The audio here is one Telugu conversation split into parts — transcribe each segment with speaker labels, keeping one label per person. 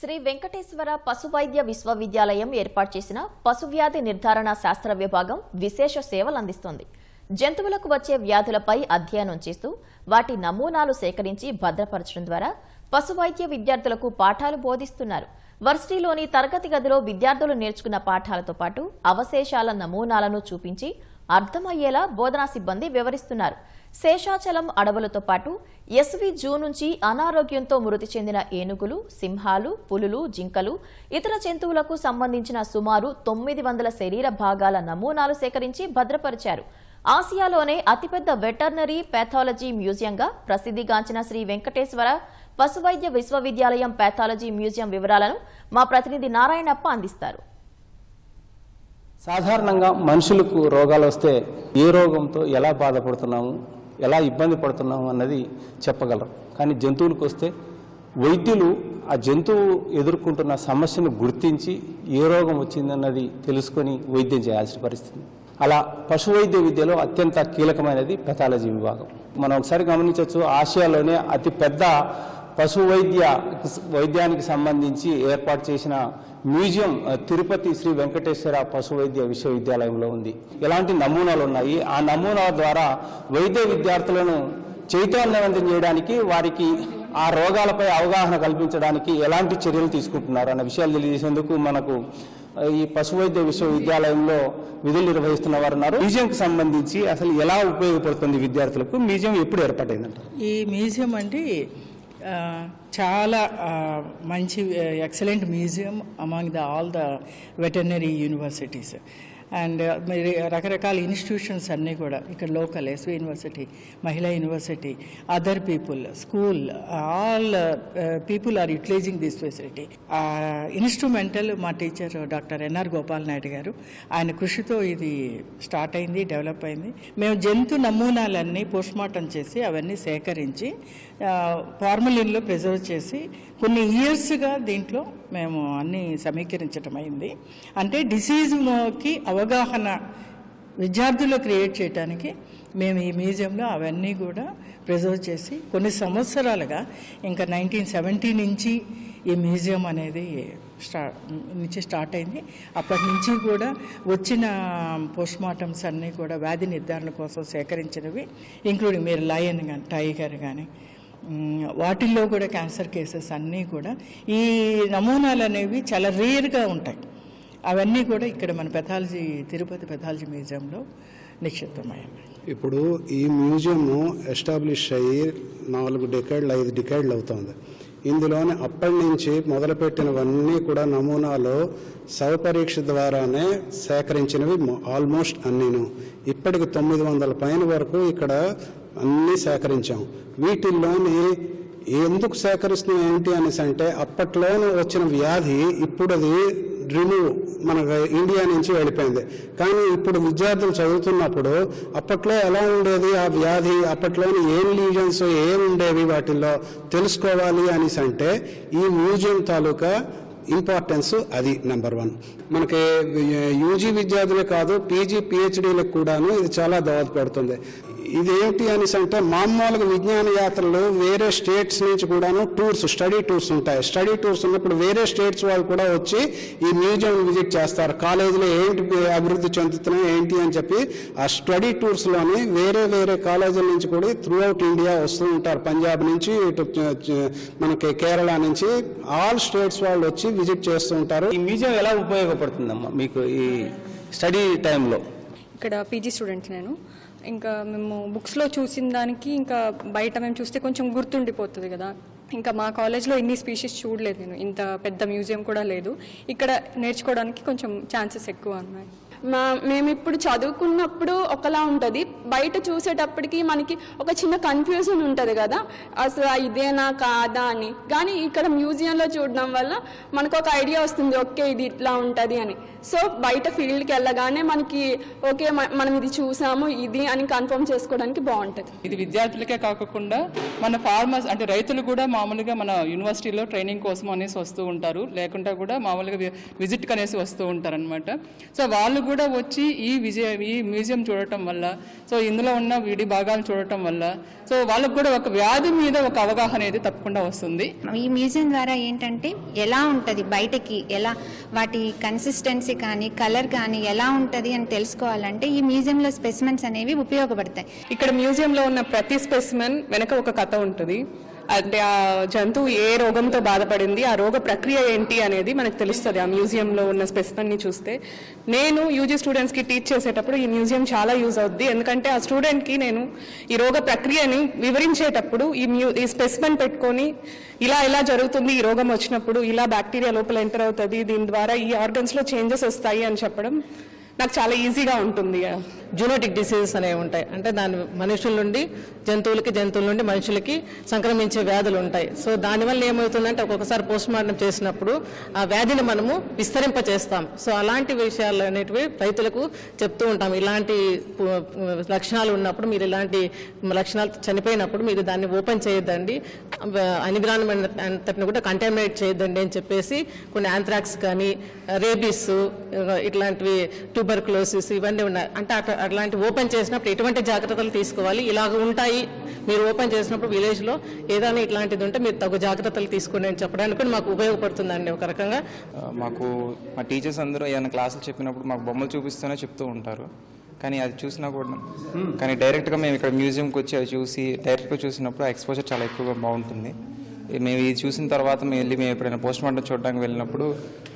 Speaker 1: శ్రీ వెంకటేశ్వర పశువైద్య విశ్వవిద్యాలయం ఏర్పాటు చేసిన పశువ్యాధి నిర్ధారణ శాస్త్ర విభాగం విశేష సేవలు అందిస్తోంది. జంతువులకు వచ్చే వ్యాధులపై అధ్యయనం చేస్తూ వాటి నమూనాలు సేకరించి భద్రపరచడం ద్వారా పశువైద్య విద్యార్థులకు పాఠాలు బోధిస్తున్నారు. వర్సిటీలోని తరగతి గదిలో విద్యార్థులు నేర్చుకున్న పాఠాలతో పాటు అవశేషాల నమూనాలను చూపించి అర్థమయ్యేలా బోధనా సిబ్బంది వివరిస్తున్నారు. శేషాచలం అడవులతో పాటు ఎస్వి జూ నుంచి అనారోగ్యంతో మృతి చెందిన ఏనుగులు సింహాలు పులులు జింకలు ఇతర జంతువులకు సంబంధించిన సుమారు తొమ్మిది వందల శరీర భాగాల నమూనాలు సేకరించి భద్రపరిచారు. ఆసియాలోనే అతిపెద్ద వెటర్నరీ పాథాలజీ మ్యూజియంగా ప్రసిద్ధిగాంచిన శ్రీ వెంకటేశ్వర పశువైద్య విశ్వవిద్యాలయం పాథాలజీ మ్యూజియం వివరాలను మా ప్రతినిధి నారాయణప్ప అందిస్తారు.
Speaker 2: సాధారణంగా మనుషులకు రోగాలు వస్తే ఏ రోగంతో ఎలా బాధపడుతున్నాము? ఎలా ఇబ్బంది పడుతున్నాం అన్నది చెప్పగలరు కానీ జంతువులకు వస్తే వైద్యులు ఆ జంతువు ఎదుర్కొంటున్న సమస్యను గుర్తించి ఏ రోగం వచ్చిందన్నది తెలుసుకొని వైద్యం చేయాల్సిన పరిస్థితి. అలా పశు వైద్య విద్యలో అత్యంత కీలకమైనది పెథాలజీ విభాగం. మనం ఒకసారి గమనించవచ్చు ఆసియాలోనే అతి పెద్ద పశు వైద్య వైద్యానికి సంబంధించి ఏర్పాటు చేసిన మ్యూజియం తిరుపతి శ్రీ వెంకటేశ్వర పశు వైద్య విశ్వవిద్యాలయంలో ఉంది. ఎలాంటి నమూనాలు ఉన్నాయి? ఆ నమూనాల ద్వారా వైద్య విద్యార్థులను చైతన్యవంతం చేయడానికి వారికి ఆ రోగాలపై అవగాహన కల్పించడానికి ఎలాంటి చర్యలు తీసుకుంటున్నారు అన్న విషయాలు తెలియజేసేందుకు మనకు ఈ పశు వైద్య విశ్వవిద్యాలయంలో విధులు నిర్వహిస్తున్న వారు ఉన్నారు. మ్యూజియంకి సంబంధించి అసలు ఎలా ఉపయోగపడుతుంది విద్యార్థులకు? మ్యూజియం ఎప్పుడు ఏర్పాటైందంట
Speaker 3: ఈ మ్యూజియం అంటే చాలా ఆ, మంచి excellent museum among the all the veterinary universities and మరి రకరకాల ఇన్స్టిట్యూషన్స్ అన్నీ కూడా ఇక్కడ local SV university Mahila university other people school all people are utilizing this facility instrumental మా teacher doctor NR Gopal Naidu garu ఆయన కృషితో ఇది స్టార్ట్ అయింది డెవలప్ అయింది. మేము జంతు నమూనాలన్నీ పోస్ట్మార్టం చేసి అవన్నీ సేకరించి ఫార్మలిన్లో ప్రిజర్వ్ చేసి కొన్ని ఇయర్స్గా దీంట్లో మేము అన్నీ సమీకరించడం అయింది. అంటే డిసీజ్కి అవగాహన విద్యార్థుల్లో క్రియేట్ చేయడానికి మేము ఈ మ్యూజియంలో అవన్నీ కూడా ప్రిజర్వ్ చేసి కొన్ని సంవత్సరాలుగా ఇంకా నైన్టీన్ సెవెంటీ నుంచి ఈ మ్యూజియం అనేది స్టా నుంచి స్టార్ట్ అయింది. అప్పటి నుంచి కూడా వచ్చిన పోస్ట్ మార్టమ్స్ అన్నీ కూడా వ్యాధి నిర్ధారణ కోసం సేకరించినవి ఇంక్లూడింగ్ మీరు లయన్ కానీ టైగర్ కానీ వాటిల్లో కూడా క్యాన్సర్ కేసెస్ అన్నీ కూడా ఈ నమూనాలు అనేవి చాలా రేర్గా ఉంటాయి. అవన్నీ కూడా ఇక్కడ మన పెథాలజీ తిరుపతి పెథాలజీ మ్యూజియంలో నిక్షిప్తమయ్యాయి.
Speaker 4: ఇప్పుడు ఈ మ్యూజియం ఎస్టాబ్లిష్ అయ్యి నాలుగు డికేడ్లు ఐదు డికేడ్లు అవుతుంది. ఇందులోనే అప్పటి నుంచి మొదలుపెట్టినవన్నీ కూడా నమూనాలు శవపరీక్ష ద్వారానే సేకరించినవి ఆల్మోస్ట్ అన్నీను. ఇప్పటికి తొమ్మిది వందల పైన వరకు ఇక్కడ అన్నీ సేకరించాం. వీటిల్లోని ఎందుకు సేకరిస్తున్నాం ఏంటి అనేసి అంటే అప్పట్లోనే వచ్చిన వ్యాధి ఇప్పుడు అది రిమూవ్ మన ఇండియా నుంచి వెళ్ళిపోయింది కానీ ఇప్పుడు విద్యార్థులు చదువుతున్నప్పుడు అప్పట్లో ఎలా ఉండేది ఆ వ్యాధి అప్పట్లోని ఏం లీజన్స్ ఏం ఉండేవి వాటిల్లో తెలుసుకోవాలి అనేసి అంటే ఈ మ్యూజియం తాలూకా ఇంపార్టెన్స్ అది నెంబర్ వన్ మనకి యూజీ విద్యార్థులే కాదు పీజీ పిహెచ్డీలకు కూడాను ఇది చాలా దోహదపడుతుంది ఇదేంటి అనేసి అంటే మామూలుగా విజ్ఞాన యాత్రలు వేరే స్టేట్స్ నుంచి కూడాను టూర్స్ స్టడీ టూర్స్ ఉంటాయి. స్టడీ టూర్స్ ఉన్నప్పుడు వేరే స్టేట్స్ వాళ్ళు కూడా వచ్చి ఈ మ్యూజియం విజిట్ చేస్తారు. కాలేజీలో ఏంటి అభివృద్ధి చెందుతున్నాయి ఏంటి అని చెప్పి ఆ స్టడీ టూర్స్లోని వేరే వేరే కాలేజీల నుంచి కూడా త్రూ అవుట్ ఇండియా వస్తూ ఉంటారు. పంజాబ్ నుంచి ఇటు మనకి కేరళ నుంచి ఆల్ స్టేట్స్ వాళ్ళు వచ్చి విజిట్ చేస్తూ ఉంటారు.
Speaker 2: ఈ మ్యూజియం ఎలా ఉపయోగపడుతుందమ్మా మీకు ఈ స్టడీ టైంలో?
Speaker 5: ఇక్కడ పీజీ స్టూడెంట్ నేను. ఇంకా మేము బుక్స్లో చూసిన దానికి ఇంకా బయట మేము చూస్తే కొంచెం గుర్తుండిపోతుంది కదా. ఇంకా మా కాలేజ్లో ఇన్ని స్పీషీస్ చూడలేదు నేను. ఇంత పెద్ద మ్యూజియం కూడా లేదు. ఇక్కడ నేర్చుకోవడానికి కొంచెం ఛాన్సెస్ ఎక్కువ ఉన్నాయి.
Speaker 6: మా మేము ఇప్పుడు చదువుకున్నప్పుడు ఒకలా ఉంటుంది. బయట చూసేటప్పటికి మనకి ఒక చిన్న కన్ఫ్యూజన్ ఉంటుంది కదా. అసలు ఇదేనా కాదా అని. కానీ ఇక్కడ మ్యూజియంలో చూడడం వల్ల మనకు ఒక ఐడియా వస్తుంది. ఓకే ఇది ఇట్లా ఉంటుంది అని. సో బయట ఫీల్డ్కి వెళ్ళగానే మనకి ఓకే మనం ఇది చూసాము ఇది అని కన్ఫర్మ్ చేసుకోవడానికి బాగుంటుంది.
Speaker 7: ఇది విద్యార్థులకే కాకుండా మన ఫార్మర్స్ అంటే రైతులు కూడా మామూలుగా మన యూనివర్సిటీలో ట్రైనింగ్ కోసం అనేసి వస్తూ ఉంటారు. లేకుండా కూడా మామూలుగా విజిట్ కనేసి అనేసి వస్తూ ఉంటారు అనమాట సో వాళ్ళు కూడా వచ్చి ఈ విజయ ఈ మ్యూజియం చూడటం వల్ల సో ఇందులో ఉన్న విడి భాగాలు చూడటం వల్ల సో వాళ్ళకు కూడా ఒక వ్యాధి మీద ఒక అవగాహన అనేది తప్పకుండా వస్తుంది.
Speaker 8: ఈ మ్యూజియం ద్వారా ఏంటంటే ఎలా ఉంటుంది బయటకి ఎలా వాటి కన్సిస్టెన్సీ కానీ కలర్ కానీ ఎలా ఉంటుంది అని తెలుసుకోవాలంటే ఈ మ్యూజియంలో స్పెసిమెన్స్ అనేవి ఉపయోగపడతాయి.
Speaker 9: ఇక్కడ మ్యూజియంలో ఉన్న ప్రతి స్పెసిమెన్ వెనక ఒక కథ ఉంటుంది. అంటే ఆ జంతువు ఏ రోగంతో బాధపడింది ఆ రోగ ప్రక్రియ ఏంటి అనేది మనకు తెలుస్తుంది. ఆ మ్యూజియంలో ఉన్న స్పెసిమెన్ని చూస్తే నేను యూజీ స్టూడెంట్స్కి టీచ్ చేసేటప్పుడు ఈ మ్యూజియం చాలా యూజ్ అవుద్ది. ఎందుకంటే ఆ స్టూడెంట్కి నేను ఈ రోగ ప్రక్రియని వివరించేటప్పుడు ఈ మ్యూ ఈ స్పెసిమెన్ పెట్టుకొని ఇలా ఇలా జరుగుతుంది ఈ రోగం వచ్చినప్పుడు ఇలా బ్యాక్టీరియా లోపల ఎంటర్ అవుతుంది దీని ద్వారా ఈ ఆర్గన్స్లో చేంజెస్ వస్తాయి అని చెప్పడం నాకు చాలా ఈజీగా ఉంటుంది
Speaker 10: జూనోటిక్ డిసీజెస్ అనేవి ఉంటాయి. అంటే దాని మనుషుల నుండి జంతువులకి జంతువుల నుండి మనుషులకి సంక్రమించే వ్యాధులు ఉంటాయి. సో దానివల్ల ఏమవుతుందంటే ఒక్కొక్కసారి పోస్ట్ మార్టం చేసినప్పుడు ఆ వ్యాధిని మనము విస్తరింప చేస్తాం సో అలాంటి విషయాలు అనేటివి రైతులకు చెప్తూ ఉంటాం. ఇలాంటి లక్షణాలు ఉన్నప్పుడు మీరు ఇలాంటి లక్షణాలు చనిపోయినప్పుడు మీరు దాన్ని ఓపెన్ చేయొద్దండి. ఎన్విరాన్మెంట్ అంతటిని కూడా కంటామినేట్ చేయొద్దండి అని చెప్పేసి కొన్ని ఆంథ్రాక్స్ కానీ రేబీస్ ఇట్లాంటివి ట్యూబర్కులోసిస్ ఇవన్నీ ఉన్నాయి. అంటే అట్లా అట్లాంటి ఓపెన్ చేసినప్పుడు ఎటువంటి జాగ్రత్తలు తీసుకోవాలి? ఇలాగ ఉంటాయి. మీరు ఓపెన్ చేసినప్పుడు విలేజ్లో ఏదైనా ఇట్లాంటిది ఉంటే మీరు తగు జాగ్రత్తలు తీసుకోండి అని చెప్పడానికి కూడా మాకు ఉపయోగపడుతుందండి ఒక రకంగా.
Speaker 11: మాకు మా టీచర్స్ అందరూ ఏదైనా క్లాసులు చెప్పినప్పుడు మాకు బొమ్మలు చూపిస్తూనే చెప్తూ ఉంటారు. కానీ అది చూసినా కూడా కానీ డైరెక్ట్గా మేము ఇక్కడ మ్యూజియంకి వచ్చి అది చూసి డైరెక్ట్గా చూసినప్పుడు ఆ ఎక్స్పోజర్ చాలా ఎక్కువగా బాగుంటుంది. మేము ఇది చూసిన తర్వాత మేము వెళ్ళి మేము ఎప్పుడైనా పోస్ట్ మార్టం చూడడానికి వెళ్ళినప్పుడు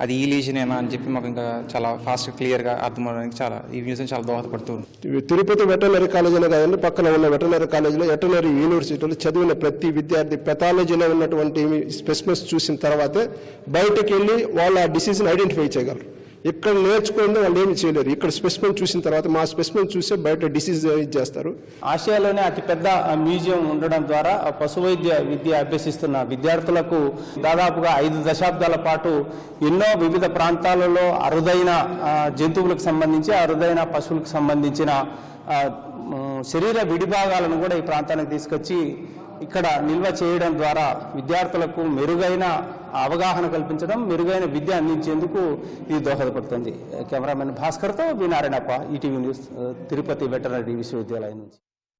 Speaker 11: అది ఈ లీజనేనా అని చెప్పి మాకు ఇంకా చాలా ఫాస్ట్ క్లియర్గా అర్థమవడానికి చాలా ఈ మ్యూజియం చాలా దోహదపడుతుంది
Speaker 12: తిరుపతి వెటర్నరీ కాలేజీలో కాదండి పక్కన ఉన్న వెటర్నరీ కాలేజీలో వెటర్నరీ యూనివర్సిటీలో చదివిన ప్రతి విద్యార్థి పెథాలజీలో ఉన్నటువంటి స్పెసిమెన్స్ చూసిన తర్వాతే బయటకు వెళ్ళి వాళ్ళు ఆ డిసీజ్ని ఐడెంటిఫై చేయగలరు. ఇక్కడ నేర్చుకుంటే వాళ్ళు ఏమి చేయలేరు. ఇక్కడ స్పెసిమెన్ చూసిన తర్వాత మా స్పెసిమెన్ చూసే బయట డిసీజ్ చేస్తారు?
Speaker 2: ఆసియాలోనే అతిపెద్ద మ్యూజియం ఉండడం ద్వారా పశు వైద్య విద్య అభ్యసిస్తున్న విద్యార్థులకు దాదాపుగా ఐదు దశాబ్దాల పాటు ఎన్నో వివిధ ప్రాంతాలలో అరుదైన జంతువులకు సంబంధించి అరుదైన పశువులకు సంబంధించిన శరీర విడిభాగాలను కూడా ఈ ప్రాంతానికి తీసుకొచ్చి ఇక్కడ నిల్వ చేయడం ద్వారా విద్యార్థులకు మెరుగైన అవగాహన కల్పించడం మెరుగైన విద్య అందించేందుకు ఇది దోహదపడుతుంది. Cameraman భాస్కర్తో V Narayanappa ETV news Tirupati veterinary విశ్వవిద్యాలయం నుంచి.